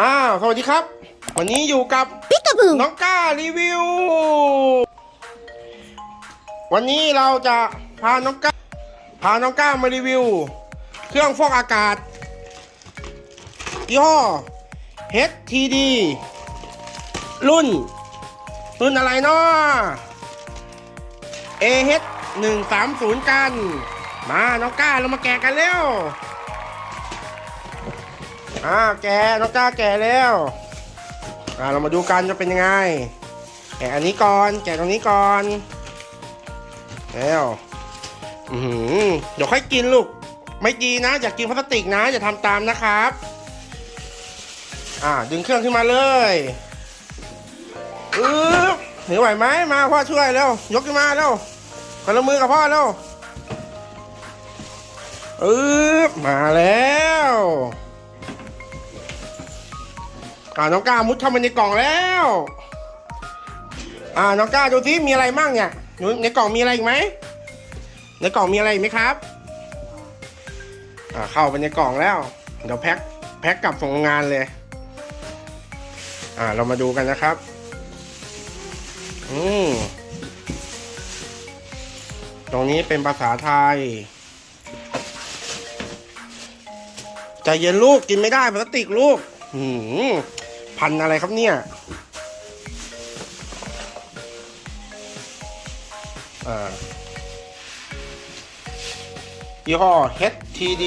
อ้าสวัสดีครับ วันนี้อยู่กับพิกาบูน้องก้ารีวิว วันนี้เราจะพาน้องก้าพาน้องก้ามารีวิว เครื่องฟอกอากาศยี่ห้อ HTD รุ่น รุ่นอะไรเนาะ AH 130 กัน มาน้องก้าเรามาแกะกันเร็ว อ่าแกน้องก้าแกะแล้วอ่าเรามาดูกันจะเป็นยังไง แกะอันนี้ก่อน แกะตรงนี้ก่อนแล้วอือหือเดี๋ยวค่อยกินลูก ไม่ดีนะ อย่ากกินพลาสติกนะ อย่าทำตามนะครับ อ่า ดึงเครื่องขึ้นมาเลยอือถือไหวไหมมาพ่อช่วยเร็วยกขึ้นมาเร็วคนละมือกับพ่อเร็วอือมาแล้ว อ่าน้องก้ามุดเข้ามาในกล่องแล้ว อ่าน้องก้าดูสิมีอะไรมั่งเนี่ยในกล่องมีอะไรอีกไหมในกล่องมีอะไรอีกไหมครับอ่าเข้าไปในกล่องแล้ว เดี๋ยวแพ็คแพ็คกลับส่งโรงงานเลย อ่าเรามาดูกันนะครับ อืมตรงนี้เป็นภาษาไทยใจเย็นลูกกินไม่ได้พลาสติกลูก หืม พันอะไรครับเนี่ยอ่ายี่ห้อ HTD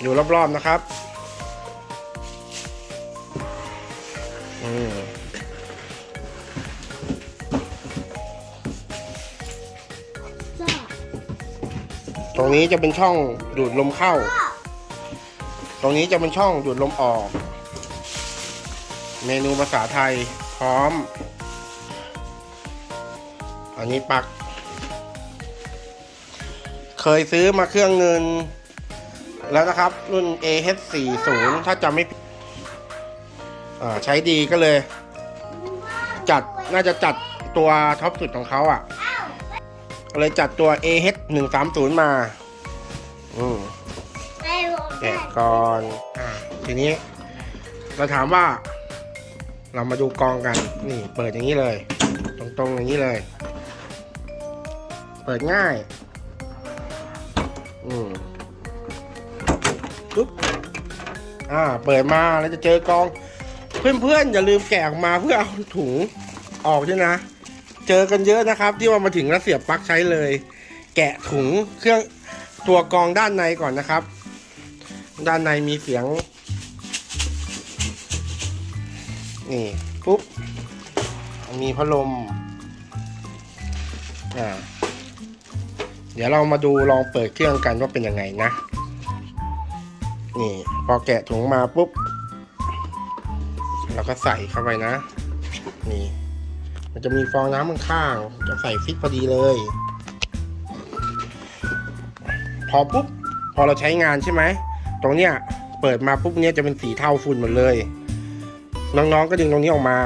อยู่รอบๆนะครับ อืมตรงนี้จะเป็นช่องดูดลมเข้า ตรงนี้จะเป็นช่องดูดลมออก เมนูภาษาไทยพร้อม อันนี้ปัก เคยซื้อมาเครื่องเงิน แล้วนะครับ รุ่น AH40 ถ้าจำไม่ใช้ดีก็เลย จัดน่าจะจัดตัวท็อปสุดของเขาอะเลยจัดตัว AH130 มา อืม แกะก่อนอ่าทีนี้ เราถามว่า เรามาดูกองกัน นี่ เปิดอย่างนี้เลย ตรงๆอย่างนี้เลย เปิดง่าย อืมปุ๊บอ่า เปิดมาแล้วจะเจอกอง เพื่อนๆ อย่าลืมแกะออกมาเพื่อเอาถุงออกด้วยนะ เจอกันเยอะนะครับ ที่ว่ามาถึงแล้วเสียบปลั๊กใช้เลย แกะถุงเครื่องตัวกองด้านในก่อนนะครับ ด้านในมีเสียง นี่ ปุ๊บ มีพัดลม อ่า เดี๋ยวเรามาดูลองเปิดเครื่องกันว่าเป็นยังไงนะ นี่ พอแกะถุงมาปุ๊บ เราก็ใส่เข้าไปนะ นี่ มันจะมีฟองน้ำข้างๆจะใส่ฟิตพอดีเลย พอปุ๊บ พอเราใช้งานใช่ไหม ตรงเนี้ยเปิดมาปุ๊บเนี่ยจะเป็นสีเทาฝุ่นหมดเลย น้องๆก็ดึงตรงนี้ออกมา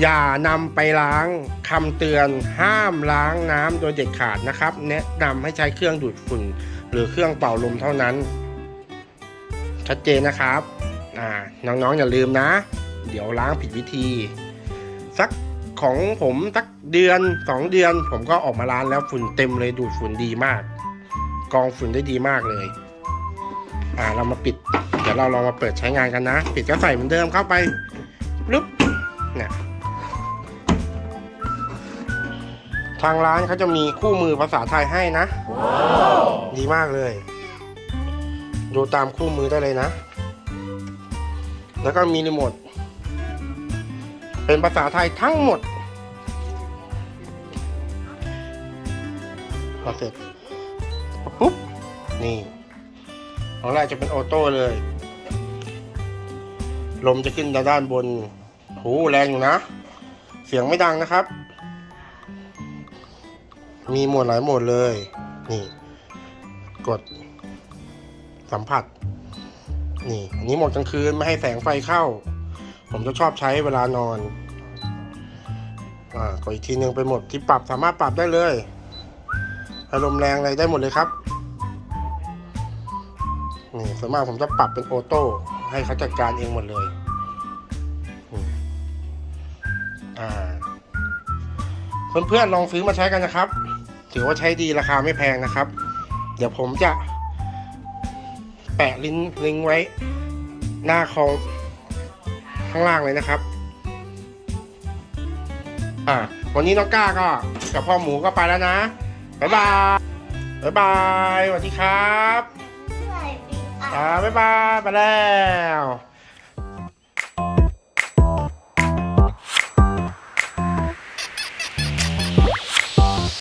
อย่านำไปล้างคำเตือนห้ามล้างน้ำโดยเด็ดขาดนะครับ แนะนำให้ใช้เครื่องดูดฝุ่น หรือเครื่องเป่าลมเท่านั้น ชัดเจนนะครับอ่าน้องๆอย่าลืมนะ เดี๋ยวล้างผิดวิธี สักของผมสักเดือนสองเดือน ผมก็ออกมาล้างแล้วฝุ่นเต็มเลยดูดฝุ่นดีมาก กองฝุ่นได้ดีมากเลย อ่าเรามาปิด เดี๋ยวเราลองมาเปิดใช้งานกันนะ ปิดก็ใส่เหมือนเดิมเข้าไปปึ๊บเนี่ยทางร้านเขาจะมีคู่มือภาษาไทยให้นะ ดีมากเลย ดูตามคู่มือได้เลยนะ แล้วก็มีรีโมท เป็นภาษาไทยทั้งหมดพอเสร็จปุ๊บ นี่ ของแรกจะเป็นออโต้เลย ลมจะขึ้นด้านบนหูแรงอยู่นะ เสียงไม่ดังนะครับ มีโหมดหลายโหมดเลย นี่ กดสัมผัส นี่อันนี้โหมดกลางคืนไม่ให้แสงไฟเข้า ผมจะชอบใช้เวลานอนอ่ากดอีกทีหนึ่งเป็นโหมดที่ปรับสามารถปรับได้เลยอารมณ์แรงอะไรได้หมดเลยครับ นี่ส่วนมากผมจะปรับเป็นออโต้ให้เขาจัดการเองหมดเลยอ่าเพื่อนๆลองซื้อมาใช้กันนะครับ ถือว่าใช้ดีราคาไม่แพงนะครับ เดี๋ยวผมจะ แปะลิงก์ลิงก์ไว้ หน้าคอมข้างล่างเลยนะครับ อ่า วันนี้น้องก้าก็กับพ่อหมูก็ไปแล้วนะ บ๊ายบาย บ๊ายบายสวัสดีครับ อ่าบ๊ายบายไปแล้ว